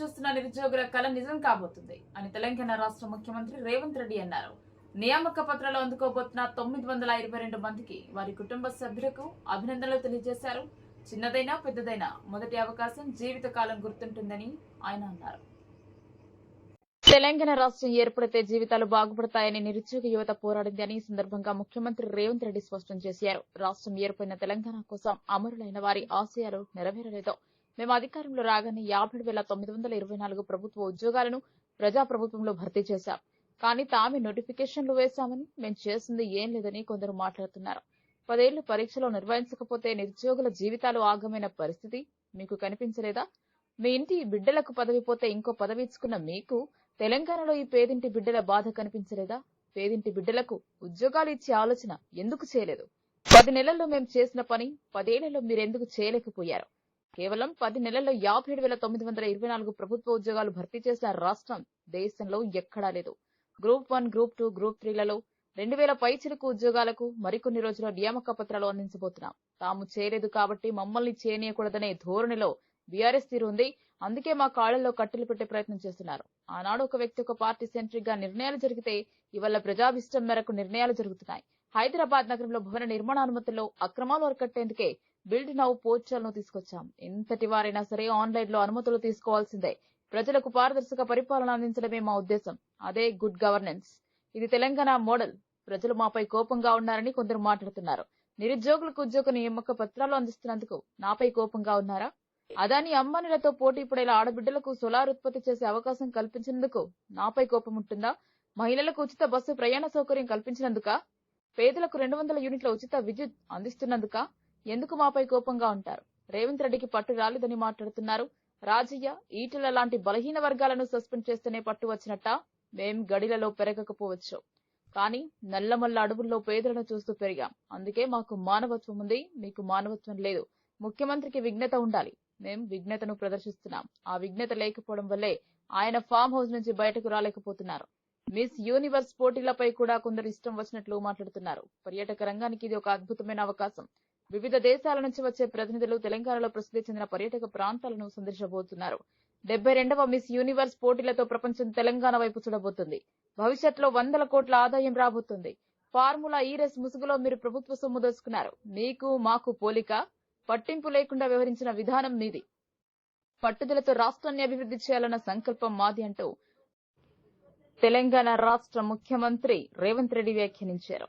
చూస్తున్న నిరుద్యోగుల కళ నిజం కాబోతుంది అని తెలంగాణ రాష్ట్ర ముఖ్యమంత్రి రేవంత్ రెడ్డి అన్నారు. నియామక పత్రాలు అందుకోబోతున్న తొమ్మిది వందల ఇరవై రెండు మందికి వారి కుటుంబ సభ్యులకు అభినందనలు తెలియజేశారు. చిన్నదైనా పెద్దదైనా మొదటి అవకాశం జీవితకాలం గుర్తుంటుందని ఆయన అన్నారు. తెలంగాణ రాష్ట్రం ఏర్పడితే జీవితాలు బాగుపడతాయని నిరుద్యోగ యువత పోరాడింది అని సందర్భంగా ముఖ్యమంత్రి రేవంత్ రెడ్డి స్పష్టం చేశారు. రాష్ట్రం ఏర్పడిన తెలంగాణ కోసం అమరులైన వారి ఆశయాలు నెరవేరలేదో. మేము అధికారంలో రాగానే యాభై వేల తొమ్మిది వందల ఇరవై నాలుగు ప్రభుత్వ ఉద్యోగాలను ప్రజా ప్రభుత్వంలో భర్తీ చేశాం. కానీ తామే నోటిఫికేషన్లు వేశామని మేము చేసింది ఏం లేదని కొందరు మాట్లాడుతున్నారు. పదేళ్ళు పరీక్షలో నిర్వహించకపోతే నిరుద్యోగుల జీవితాలు ఆగమైన పరిస్థితి మీకు కనిపించలేదా? మీ ఇంటి బిడ్డలకు పదవి పోతే ఇంకో పదవి ఇచ్చుకున్న మీకు తెలంగాణలో ఈ పేదింటి బిడ్డల బాధ కనిపించలేదా? పేదింటి బిడ్డలకు ఉద్యోగాలు ఇచ్చే ఆలోచన ఎందుకు చేయలేదు? పది నెలల్లో మేము చేసిన పని పదేళ్ళలో మీరెందుకు చేయలేకపోయారు? కేవలం పది నెలల్లో యాభై ఏడు వేల తొమ్మిది వందల ఇరవై నాలుగు ప్రభుత్వ ఉద్యోగాలు భర్తీ చేసిన రాష్ట్రం దేశంలో ఎక్కడా లేదు. Group one group two group త్రీలలో రెండు వేల పైచిలకు ఉద్యోగాలకు మరికొన్ని రోజుల నియామక పత్రాలు అందించబోతున్నాం. తాము చేయలేదు కాబట్టి మమ్మల్ని చేయనీయకూడదనే ధోరణిలో బీఆర్ఎస్ తీరు ఉంది. అందుకే మా కాళ్ళలో కట్టెలు పెట్టే ప్రయత్నం చేస్తున్నారు. ఆనాడు ఒక వ్యక్తి ఒక పార్టీ సెంట్రిక్గా నిర్ణయాలు జరిగితే ఇవాళ ప్రజాభిష్టం మేరకు నిర్ణయాలు జరుగుతున్నాయి. హైదరాబాద్ నగరంలో భవన నిర్మాణ అనుమతుల్లో అక్రమాలు అరికట్టేందుకే బిల్డ్ నౌ పోర్టల్ను తీసుకొచ్చాం. ఎంతటి వారైనా సరే ఆన్లైన్లో అనుమతులు తీసుకోవాల్సిందే. ప్రజలకు పారదర్శక పరిపాలన అందించడమే మా ఉద్దేశం. అదే గుడ్ గవర్నెన్స్. ఇది తెలంగాణ మోడల్. ప్రజలు మాపై కోపంగా ఉన్నారని కొందరు మాట్లాడుతున్నారు. నిరుద్యోగులకు ఉద్యోగ నియామక పత్రాలు అందిస్తున్నందుకు నాపై కోపంగా ఉన్నారా? అదాని అంబానీలతో పోటీ పడేలా ఆడబిడ్డలకు సోలార్ ఉత్పత్తి చేసే అవకాశం కల్పించినందుకు నాపై కోపం ఉంటుందా మహిళలకు ఉచిత బస్సు ప్రయాణ సౌకర్యం కల్పించినందుక? పేదలకు రెండు వందల యూనిట్ల ఉచిత విద్యుత్ అందిస్తున్నందుక? ఎందుకు మాపై కోపంగా ఉంటారు? రేవంత్ రెడ్డికి పట్టు రాలేదని మాట్లాడుతున్నారు. రాజయ్య ఈటల లాంటి బలహీన వర్గాలను సస్పెండ్ చేస్తేనే పట్టు వచ్చినట్ట? మేం గడిలలో పెరగకపోవచ్చు. కానీ నల్లమల్ల అడవుల్లో పేదలను చూస్తూ పెరిగాం. అందుకే మాకు మానవత్వం ఉంది. మీకు మానవత్వం లేదు. ముఖ్యమంత్రికి విఘ్నత ఉండాలి. మేం విఘ్నతను ప్రదర్శిస్తున్నాం. ఆ విఘ్నత లేకపోవడం వల్లే ఆయన ఫామ్ హౌస్ నుంచి బయటకు రాలేకపోతున్నారు. మిస్ యూనివర్స్ పోటీలపై కూడా కొందరు ఇష్టం వచ్చినట్లు మాట్లాడుతున్నారు. పర్యాటక రంగానికి ఇది ఒక అద్భుతమైన అవకాశం. వివిధ దేశాల నుంచి వచ్చే ప్రతినిధులు తెలంగాణలో ప్రసిద్ధి చెందిన పర్యాటక ప్రాంతాలను సందర్శించబోతున్నారు. డెబ్బై రెండవ మిస్ యూనివర్స్ పోటీలతో ప్రపంచం తెలంగాణ వైపు చూడబోతుంది. భవిష్యత్తులో వందల కోట్ల ఆదాయం రాబోతుంది. ఫార్ములా ఈ రేస్ ముసుగులో మీరు ప్రభుత్వ సొమ్ము దోచుకున్నారు మీకు మాకు పోలిక పట్టింపు లేకుండా వ్యవహరించిన విధానం మీది. పట్టుదలతో రాష్ట్రాన్ని అభివృద్ధి చేయాలన్న సంకల్పం మాది అంటూ తెలంగాణ రాష్ట్ర ముఖ్యమంత్రి రేవంత్ రెడ్డి వ్యాఖ్యానించారు.